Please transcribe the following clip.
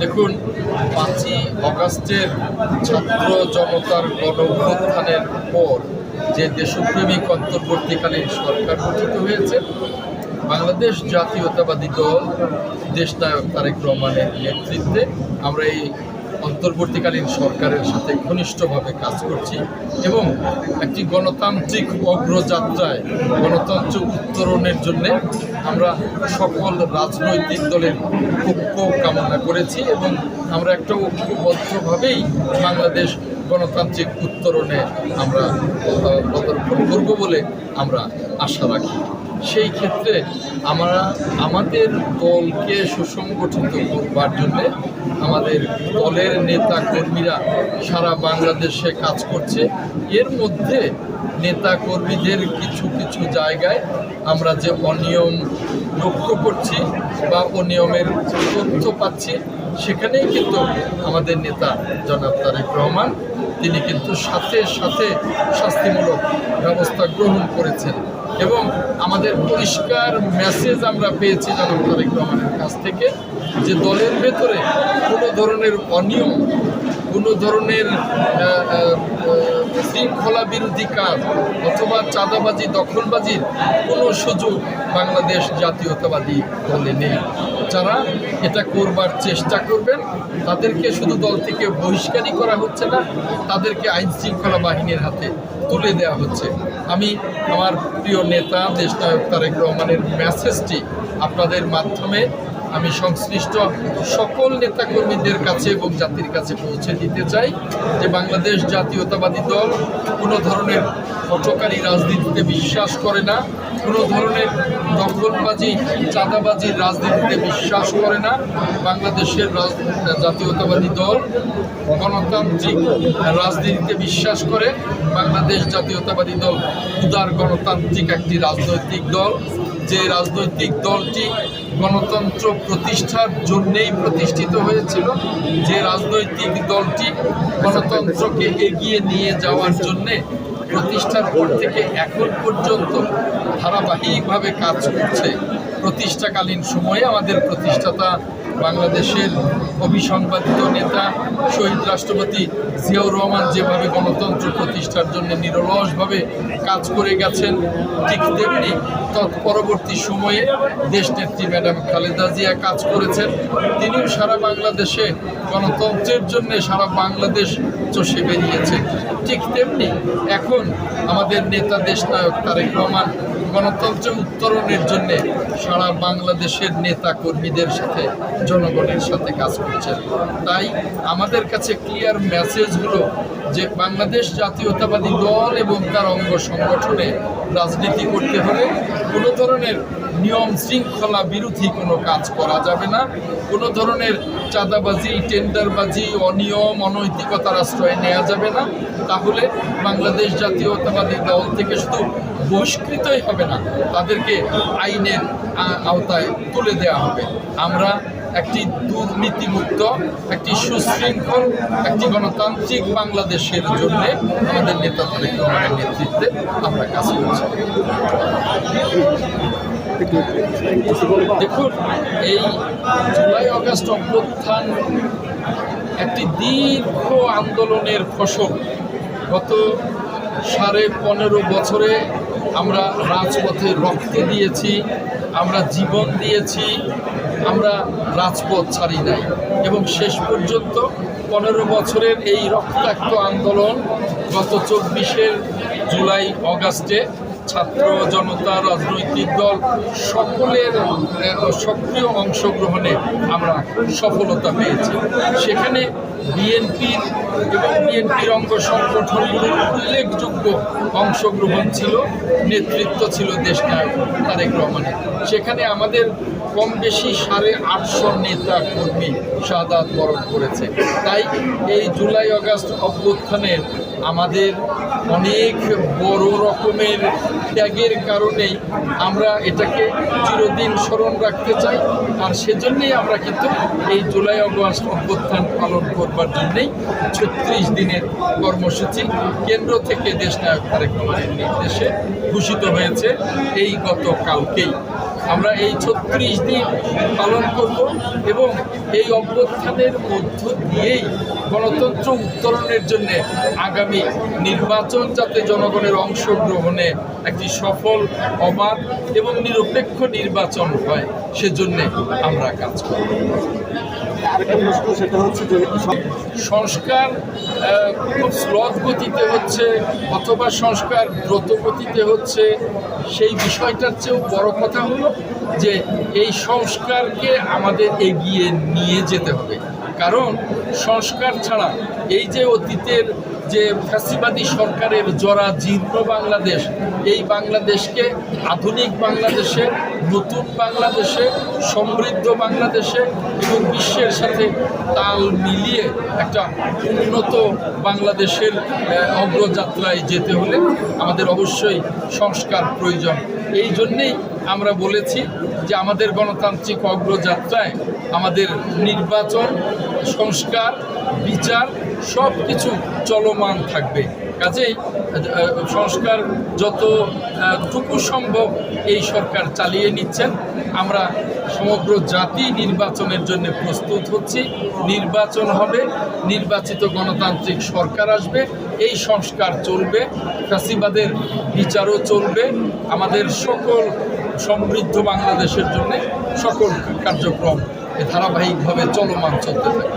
দেখুন, পাঁচই অগাস্টের ছাত্র জনতার গণভ্যুত্থানের পর যে দেশপ্রেমিক অন্তর্বর্তীকালীন সরকার গঠিত হয়েছে, বাংলাদেশ জাতীয়তাবাদী দল, দেশনায়ক তারেক রহমানের নেতৃত্বে আমরা এই অন্তর্বর্তীকালীন সরকারের সাথে ঘনিষ্ঠভাবে কাজ করছি এবং একটি গণতান্ত্রিক অগ্রযাত্রায় গণতন্ত্র উত্তরণের জন্য আমরা সকল রাজনৈতিক দলের ঐক্য কামনা করেছি এবং আমরা একটা ঐক্যবদ্ধভাবেই বাংলাদেশ গণতান্ত্রিক উত্তরণে আমরা পদার্পণ করব বলে আমরা আশা রাখি। সেই ক্ষেত্রে আমরা, আমাদের দলকে সুসংগঠিত করবার জন্যে আমাদের দলের নেতা কর্মীরা সারা বাংলাদেশে কাজ করছে। এর মধ্যে নেতা কর্মীদের কিছু কিছু জায়গায় আমরা যে অনিয়ম লক্ষ্য করছি বা অনিয়মের তথ্য পাচ্ছি, সেখানেই কিন্তু আমাদের নেতা জনাব তারেক রহমান, তিনি কিন্তু সাথে সাথে শাস্তিমূলক ব্যবস্থা গ্রহণ করেছেন। এবং আমাদের পরিষ্কার মেসেজ আমরা পেয়েছি জনাব তারেক রহমানের কাছ থেকে যে দলের ভেতরে কোনো ধরনের অনিয়ম কোনো ধরনের শৃঙ্খলা বিরোধী কাজ অথবা চাঁদাবাজি দখলবাজির কোনো সুযোগ বাংলাদেশ জাতীয়তাবাদী দলে নেই। যারা এটা করবার চেষ্টা করবেন, তাদেরকে শুধু দল থেকে বহিষ্কারই করা হচ্ছে না, তাদেরকে আইন শৃঙ্খলা বাহিনীর হাতে তুলে দেওয়া হচ্ছে। আমি আমার প্রিয় নেতা, দেশনায়ক তারেক রহমানের মেসেজটি আপনাদের মাধ্যমে আমি সংশ্লিষ্ট সকল নেতাকর্মীদের কাছে এবং জাতির কাছে পৌঁছে দিতে চাই যে বাংলাদেশ জাতীয়তাবাদী দল কোনো ধরনের হটকারী রাজনীতিতে বিশ্বাস করে না, কোনো ধরনের দখলবাজি, চাঁদাবাজির রাজনীতিতে বিশ্বাস করে না। বাংলাদেশের জাতীয়তাবাদী দল গণতান্ত্রিক রাজনীতিতে বিশ্বাস করে। বাংলাদেশ জাতীয়তাবাদী দল উদার গণতান্ত্রিক একটি রাজনৈতিক দল। যে রাজনৈতিক দলটি গণতন্ত্র প্রতিষ্ঠার জন্যেই প্রতিষ্ঠিত হয়েছিল যে রাজনৈতিক দলটি গণতন্ত্রকে এগিয়ে নিয়ে যাওয়ার জন্যে প্রতিষ্ঠার পর থেকে এখন পর্যন্ত ধারাবাহিকভাবে কাজ করছে। প্রতিষ্ঠাকালীন সময়ে আমাদের প্রতিষ্ঠাতা বাংলাদেশের অবিসংবাদিত নেতা শহীদ রাষ্ট্রপতি জিয়াউর রহমান যেভাবে গণতন্ত্র প্রতিষ্ঠার জন্য নিরলসভাবে কাজ করে গেছেন, ঠিক তেমনি তৎপরবর্তী সময়ে দেশনেত্রী ম্যাডাম খালেদা জিয়া কাজ করেছেন। তিনিও সারা বাংলাদেশে গণতন্ত্রের জন্য সারা বাংলাদেশ চষে বেরিয়েছেন। ঠিক তেমনি এখন আমাদের নেতা দেশনায়ক তারেক রহমান গণতন্ত্র উত্তরণের জন্য সারা বাংলাদেশের নেতা কর্মীদের সাথে জনগণের সাথে কাজ করছেন। তাই আমাদের কাছে ক্লিয়ার মেসেজ হলো যে বাংলাদেশ জাতীয়তাবাদী দল এবং তার অঙ্গ সংগঠনে রাজনীতি করতে হলে কোনো ধরনের নিয়ম শৃঙ্খলা বিরোধী কোনো কাজ করা যাবে না। কোনো ধরনের চাঁদাবাজি, টেন্ডারবাজি, অনিয়ম অনৈতিকতার আশ্রয় নেওয়া যাবে না। তাহলে বাংলাদেশ জাতীয়তাবাদী দল থেকে শুধু বহিষ্কৃতই হবে না, তাদেরকে আইনের আওতায় তুলে দেওয়া হবে। আমরা একটি দুর্নীতিমুক্ত, একটি সুশৃঙ্খল, একটি গণতান্ত্রিক বাংলাদেশের জন্য আমাদের নেতা তারেক নেতৃত্বে আমরা কাজ করছি। দেখুন, এই জুলাই আগস্ট অভ্যুত্থান একটি দীর্ঘ আন্দোলনের ফসল। গত সাড়ে পনেরো বছরে আমরা রাজপথে রক্ত দিয়েছি, আমরা জীবন দিয়েছি, আমরা রাজপথ ছাড়ি নাই। এবং শেষ পর্যন্ত পনেরো বছরের এই রক্তাক্ত আন্দোলন গত চব্বিশের জুলাই, অগাস্টে ছাত্র জনতা, রাজনৈতিক দল সকলের সক্রিয় অংশগ্রহণে আমরা সফলতা পেয়েছি। সেখানে বিএনপির এবং বিএনপির অঙ্গ সংগঠনগুলোর উল্লেখযোগ্য অংশগ্রহণ ছিল, নেতৃত্ব ছিল দেশনায়ক তারেক রহমানের। সেখানে আমাদের কম বেশি সাড়ে আটশো নেতা কর্মী শাহাদ বরণ করেছে। তাই এই জুলাই অগাস্ট অভ্যুত্থানের আমাদের অনেক বড় রকমের ত্যাগের কারণেই আমরা এটাকে চিরদিন স্মরণ রাখতে চাই। আর সেজন্যই আমরা কিন্তু এই জুলাই আগস্ট অভ্যুত্থান পালন করবার জন্যেই ছত্রিশ দিনের কর্মসূচি কেন্দ্র থেকে দেশনায়ক তারেক রহমানের নির্দেশে ঘোষিত হয়েছে। এই গতকালকেই আমরা এই ছত্রিশ দিন পালন করব এবং এই অভ্যুত্থানের মধ্য দিয়েই গণতন্ত্র উত্তরণের জন্য আগামী নির্বাচন যাতে জনগণের অংশগ্রহণে একটি সফল, অবাধ এবং নিরপেক্ষ নির্বাচন হয়, সেজন্যে আমরা কাজ করব। আরেকটা প্রশ্ন, সেটা হচ্ছে যে সংস্কার খুব স্লথ গতিতে হচ্ছে অথবা সংস্কার দ্রুত গতিতে হচ্ছে, সেই বিষয়টার চেয়েও বড় কথা হলো যে এই সংস্কারকে আমাদের এগিয়ে নিয়ে যেতে হবে। কারণ সংস্কার ছাড়া এই যে অতীতের যে ফ্যাসিবাদী সরকারের জরা জীর্ণ বাংলাদেশ, এই বাংলাদেশকে আধুনিক বাংলাদেশে নতুন বাংলাদেশে, সমৃদ্ধ বাংলাদেশে এবং বিশ্বের সাথে তাল মিলিয়ে একটা উন্নত বাংলাদেশের অগ্রযাত্রায় যেতে হলে আমাদের অবশ্যই সংস্কার প্রয়োজন। এই জন্যেই আমরা বলেছি যে আমাদের গণতান্ত্রিক অগ্রযাত্রায় আমাদের নির্বাচন, সংস্কার, বিচার সব কিছু চলমান থাকবে। কাজেই সংস্কার যত টুকু সম্ভব এই সরকার চালিয়ে নিচ্ছেন। আমরা সমগ্র জাতি নির্বাচনের জন্য প্রস্তুত হচ্ছি। নির্বাচন হবে নির্বাচিত গণতান্ত্রিক সরকার আসবে এই সংস্কার চলবে ফ্যাসিবাদের বিচারও চলবে। আমাদের সকল সমৃদ্ধ বাংলাদেশের জন্য সকল কার্যক্রম ধারাবাহিকভাবে চলমান চলতে থাকবে।